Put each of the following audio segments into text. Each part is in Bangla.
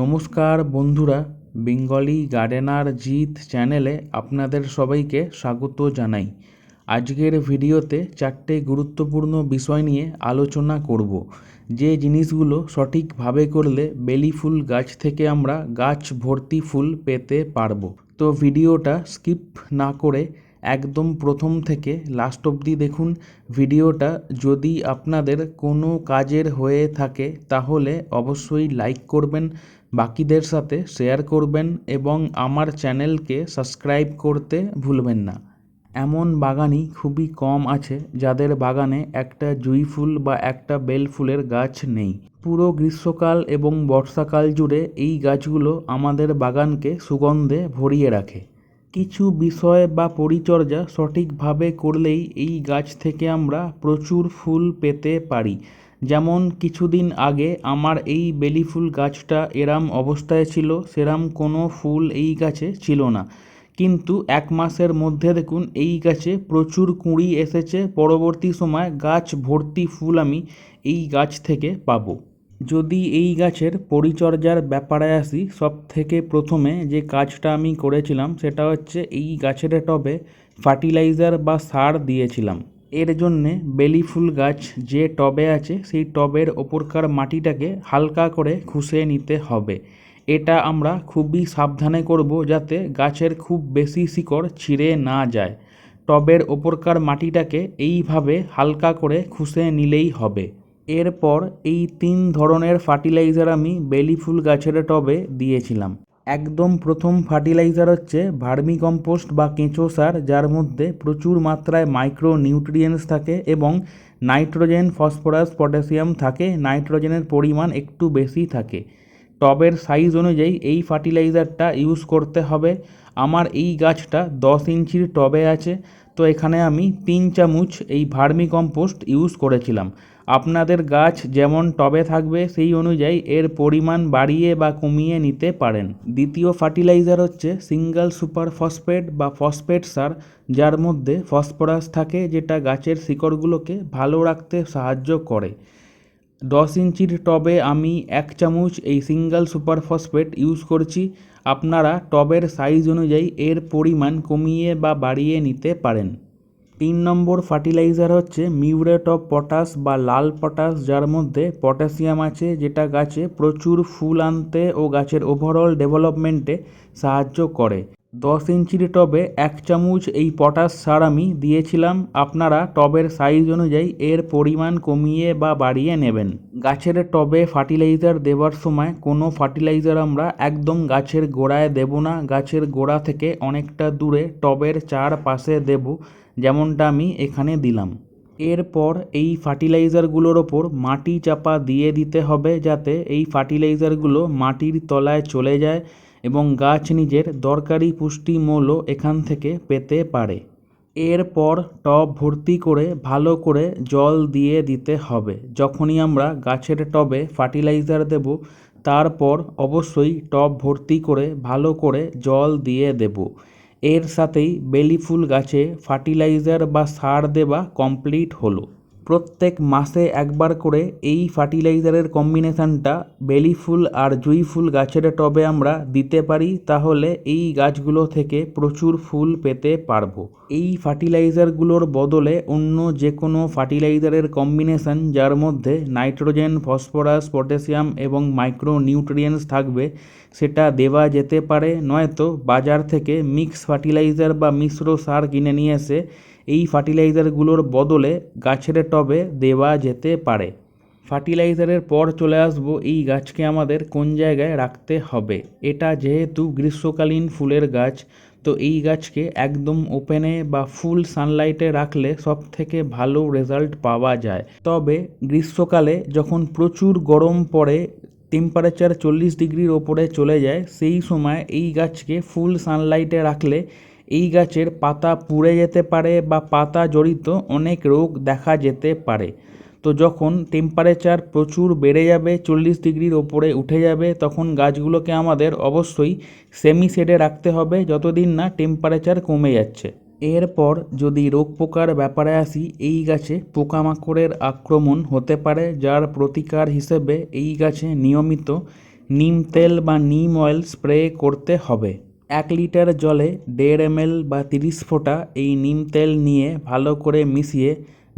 নমস্কার বন্ধুরা, বেঙ্গলি গার্ডেনার জিৎ চ্যানেলে আপনাদের সবাইকে স্বাগত জানাই। আজকের ভিডিওতে চারটে গুরুত্বপূর্ণ বিষয় নিয়ে আলোচনা করব। যে জিনিসগুলো সঠিকভাবে করলে বেলি ফুল গাছ থেকে আমরা গাছ ভর্তি ফুল পেতে পারব। তো ভিডিওটা স্কিপ না করে একদম প্রথম থেকে লাস্ট অবধি দেখুন। ভিডিওটা যদি আপনাদের কোনো কাজের হয়ে থাকে, তাহলে অবশ্যই লাইক করবেন বাকিদের সাথে শেয়ার করবেন এবং আমার চ্যানেলকে সাবস্ক্রাইব করতে ভুলবেন না। এমন বাগানই খুবই কম আছে, যাদের বাগানে একটা জুঁই ফুল বা একটা বেল ফুলের গাছ নেই। পুরো গ্রীষ্মকাল এবং বর্ষাকাল জুড়ে এই গাছগুলো আমাদের বাগানকে সুগন্ধে ভরিয়ে রাখে। কিছু বিষয় বা পরিচর্যা সঠিকভাবে করলেই এই গাছ থেকে আমরা প্রচুর ফুল পেতে পারি। যেমন কিছুদিন আগে আমার এই বেলি ফুল গাছটা এরাম অবস্থায় ছিল, সেরাম কোনো ফুল এই গাছে ছিল না। কিন্তু এক মাসের মধ্যে দেখুন, এই গাছে প্রচুর কুঁড়ি এসেছে। পরবর্তী সময় গাছ ভর্তি ফুল আমি এই গাছ থেকে পাবো। যদি এই গাছের পরিচর্যার ব্যাপারে আসি সব থেকে প্রথমে যে কাজটা আমি করেছিলাম, সেটা হচ্ছে এই গাছের টবে ফার্টিলাইজার বা সার দিয়েছিলাম। এর জন্যে বেলি ফুল গাছ যে টবে আছে, সেই টবের ওপরকার মাটিটাকে হালকা করে খুশে নিতে হবে। এটা আমরা খুবই সাবধানে করব যাতে গাছের খুব বেশি শিকড় ছিঁড়ে না যায়। টবের ওপরকার মাটিটাকে এইভাবে হালকা করে খুশে নিলেই হবে। এরপর এই তিন ধরনের ফার্টিলাইজার আমি বেলি ফুল গাছের টবে দিয়েছিলাম। একদম প্রথম ফার্টিলাইজার হচ্ছে ভার্মি কম্পোস্ট বা কেঁচো সার, যার মধ্যে প্রচুর মাত্রায় মাইক্রো নিউট্রিয়েন্টস থাকে এবং নাইট্রোজেন, ফসফরাস, পটাশিয়াম থাকে। নাইট্রোজেনের পরিমাণ একটু বেশি থাকে। টবের সাইজ অনুযায়ী এই ফার্টিলাইজারটা ইউজ করতে হবে। আমার এই গাছটা দশ ইঞ্চির টবে আছে। তো এখানে আমি তিন চামচ এই ভার্মি কম্পোস্ট ইউজ করেছিলাম। আপনাদের গাছ যেমন টবে থাকবে, সেই অনুযায়ী এর পরিমাণ বাড়িয়ে বা কমিয়ে নিতে পারেন। দ্বিতীয় ফার্টিলাইজার হচ্ছে সিঙ্গেল সুপার ফসফেট বা ফসফেট সার, যার মধ্যে ফসফরাস থাকে, যেটা গাছের শিকড়গুলোকে ভালো রাখতে সাহায্য করে। দশ ইঞ্চির টবে আমি এক চামচ এই সিঙ্গেল সুপার ফসফেট ইউজ করছি। আপনারা টবের সাইজ অনুযায়ী এর পরিমাণ কমিয়ে বা বাড়িয়ে নিতে পারেন। তিন নম্বর ফার্টিলাইজার হচ্ছে মিউরেট অফ পটাশ বা লাল পটাশ, যার মধ্যে পটাশিয়াম আছে, যেটা গাছে প্রচুর ফুল আনতে ও গাছের ওভারঅল ডেভেলপমেন্টে সাহায্য করে। দশ ইঞ্চির টবে এক চামচ এই পটাশ সার আমি দিয়েছিলাম, আপনারা টবের সাইজ অনুযায়ী এর পরিমাণ কমিয়ে বা বাড়িয়ে নেবেন। গাছের টবে ফার্টিলাইজার দেওয়ার সময় কোনো ফার্টিলাইজার আমরা একদম গাছের গোড়ায় দেব না, গাছের গোড়া থেকে অনেকটা দূরে টবের চারপাশে দেব, যেমনটা আমি এখানে দিলাম। এরপর এই ফার্টিলাইজারগুলোর ওপর মাটি চাপা দিয়ে দিতে হবে যাতে এই ফার্টিলাইজারগুলো মাটির তলায় চলে যায়। এবং গাছ নিজের দরকারি পুষ্টিমূল্য এখান থেকে পেতে পারে। এরপর টব ভর্তি করে ভালো করে জল দিয়ে দিতে হবে। যখনই আমরা গাছের টবে ফার্টিলাইজার দেব, তারপর অবশ্যই টব ভর্তি করে ভালো করে জল দিয়ে দেব। এর সাথেই বেলি ফুল গাছে ফার্টিলাইজার বা সার দেওয়া কমপ্লিট হলো। প্রত্যেক মাসে একবার করে এই ফার্টিলাইজারের কম্বিনেশানটা বেলি ফুল আর জুঁই ফুল গাছের টবে আমরা দিতে পারি, তাহলে এই গাছগুলো থেকে প্রচুর ফুল পেতে পারব। এই ফার্টিলাইজারগুলোর বদলে অন্য যে কোনো ফার্টিলাইজারের কম্বিনেশান, যার মধ্যে নাইট্রোজেন, ফসফরাস, পটাশিয়াম এবং মাইক্রো নিউট্রিয়েন্টস থাকবে, সেটা দেওয়া যেতে পারে। নয়তো বাজার থেকে মিক্স ফার্টিলাইজার বা মিশ্র সার কিনে নিয়ে এসে এই ফার্টিলাইজারগুলোর বদলে গাছের টবে দেওয়া যেতে পারে। ফার্টিলাইজারের পর চলে আসব এই গাছকে আমাদের কোন জায়গায় রাখতে হবে? এটা যেহেতু গ্রীষ্মকালীন ফুলের গাছ, তো এই গাছকে একদম ওপেনে বা ফুল সানলাইটে রাখলে সব থেকে ভালো রেজাল্ট পাওয়া যায়। তবে গ্রীষ্মকালে যখন প্রচুর গরম পড়ে, টেম্পারেচার চল্লিশ ডিগ্রির ওপরে চলে যায়, সেই সময় এই গাছকে ফুল সানলাইটে রাখলে এই গাছের পাতা পুড়ে যেতে পারে বা পাতা জড়িত অনেক রোগ দেখা যেতে পারে। তো যখন টেম্পারেচার প্রচুর বেড়ে যাবে, চল্লিশ ডিগ্রির ওপরে উঠে যাবে, তখন গাছগুলোকে আমাদের অবশ্যই সেমি শেডে রাখতে হবে যতদিন না টেম্পারেচার কমে যাচ্ছে। এরপর যদি রোগ পোকার ব্যাপারে আসি, এই গাছে পোকামাকড়ের আক্রমণ হতে পারে, যার প্রতিকার হিসেবে এই গাছে নিয়মিত নিম তেল বা নিম অয়েল স্প্রে করতে হবে। এক লিটার জলে দেড় এমএল বা তিরিশ ফোঁটা এই নিম তেল নিয়ে ভালো করে মিশিয়ে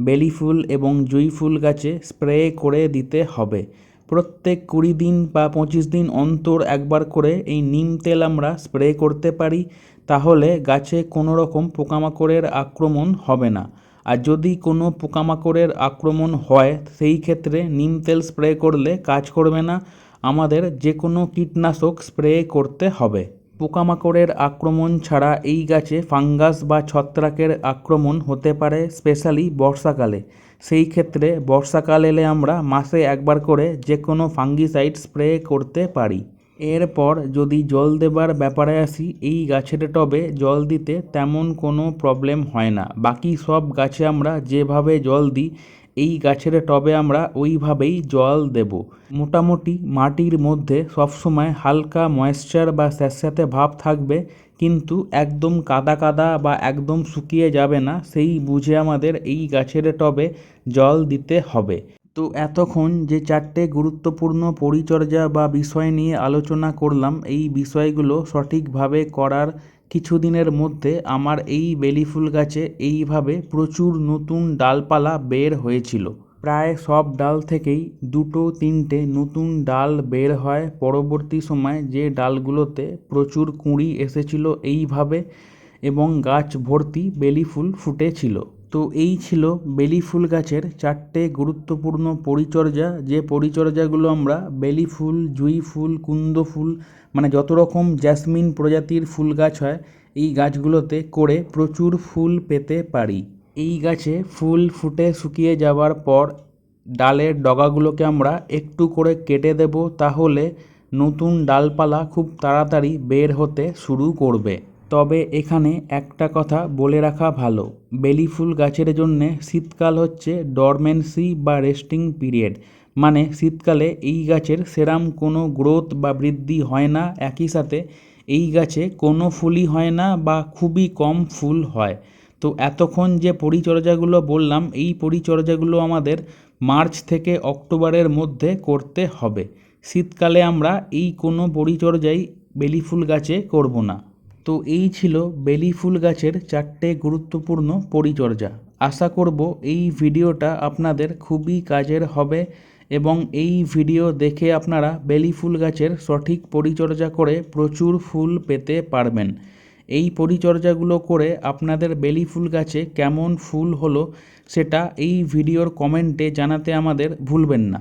বেলি ফুল এবং জুঁই ফুল গাছে স্প্রে করে দিতে হবে। প্রত্যেক কুড়ি দিন বা পঁচিশ দিন অন্তর একবার করে এই নিম তেল আমরা স্প্রে করতে পারি, তাহলে গাছে কোনো রকম পোকামাকড়ের আক্রমণ হবে না। আর যদি কোনো পোকামাকড়ের আক্রমণ হয়, সেই ক্ষেত্রে নিম তেল স্প্রে করলে কাজ করবে না। আমাদের যে কোনো কীটনাশক স্প্রে করতে হবে। পোকামাকড়ের আক্রমণ ছাড়া এই গাছে ফাঙ্গাস বা ছত্রাকের আক্রমণ হতে পারে, স্পেশালি বর্ষাকালে। সেই ক্ষেত্রে বর্ষাকাল এলে আমরা মাসে একবার করে যে কোনো ফাঙ্গিসাইড স্প্রে করতে পারি। এরপর যদি জল দেবার ব্যাপারে আসি, এই গাছের টবে জল দিতে তেমন কোনো প্রবলেম হয় না। বাকি সব গাছে আমরা যেভাবে জল দিই এই গাছের টবে আমরা ওইভাবেই জল দেব। মোটামুটি মাটির মধ্যে সবসময় হালকা ময়েশ্চার বা স্যাঁতস্যাঁতে ভাব থাকবে, কিন্তু একদম কাদা কাদা বা একদম শুকিয়ে যাবে না, সেই বুঝে আমাদের এই গাছের টবে জল দিতে হবে। তো এতক্ষণ যে চারটে গুরুত্বপূর্ণ পরিচর্যা বা বিষয় নিয়ে আলোচনা করলাম, এই বিষয়গুলো সঠিকভাবে করার কিছুদিনের মধ্যে আমার এই বেলি ফুল গাছে এইভাবে প্রচুর নতুন ডালপালা বের হয়েছিল। প্রায় সব ডাল থেকেই দুটো তিনটে নতুন ডাল বের হয়। পরবর্তী সময় যে ডালগুলোতে প্রচুর কুঁড়ি এসেছিল এইভাবে এবং গাছ ভর্তি বেলি ফুল ফুটেছিল। তো এই ছিল বেলি ফুল গাছের চারটে গুরুত্বপূর্ণ পরিচর্যা। যে পরিচর্যাগুলো আমরা বেলি ফুল, জুঁই ফুল, কুন্দ ফুল মানে যত রকম জ্যাসমিন প্রজাতির ফুল গাছ হয়, এই গাছগুলোতে করে প্রচুর ফুল পেতে পারি। এই গাছে ফুল ফুটে শুকিয়ে যাওয়ার পর ডালের ডগাগুলোকে আমরা একটু করে কেটে দেব, তাহলে নতুন ডালপালা খুব তাড়াতাড়ি বের হতে শুরু করবে। তবে এখানে একটা কথা বলে রাখা ভালো। বেলি ফুল গাছের জন্যে শীতকাল হচ্ছে ডরমেন্সি বা রেস্টিং পিরিয়ড। মানে শীতকালে এই গাছের সেরাম কোনো গ্রোথ বা বৃদ্ধি হয় না, একই সাথে এই গাছে কোনো ফুলই হয় না বা খুবই কম ফুল হয়। তো এতক্ষণ যে পরিচর্যাগুলো বললাম, এই পরিচর্যাগুলো আমাদের মার্চ থেকে অক্টোবরের মধ্যে করতে হবে। শীতকালে আমরা এই কোনো পরিচর্যাই বেলি ফুল গাছে করব না। তো এই ছিল বেলি ফুল গাছের চারটে গুরুত্বপূর্ণ পরিচর্যা। আশা করব এই ভিডিওটা আপনাদের খুবই কাজের হবে এবং এই ভিডিও দেখে আপনারা বেলি ফুল গাছের সঠিক পরিচর্যা করে প্রচুর ফুল পেতে পারবেন। এই পরিচর্যাগুলো করে আপনাদের বেলি ফুল গাছে কেমন ফুল হলো সেটা এই ভিডিওর কমেন্টে জানাতে আমাদের ভুলবেন না।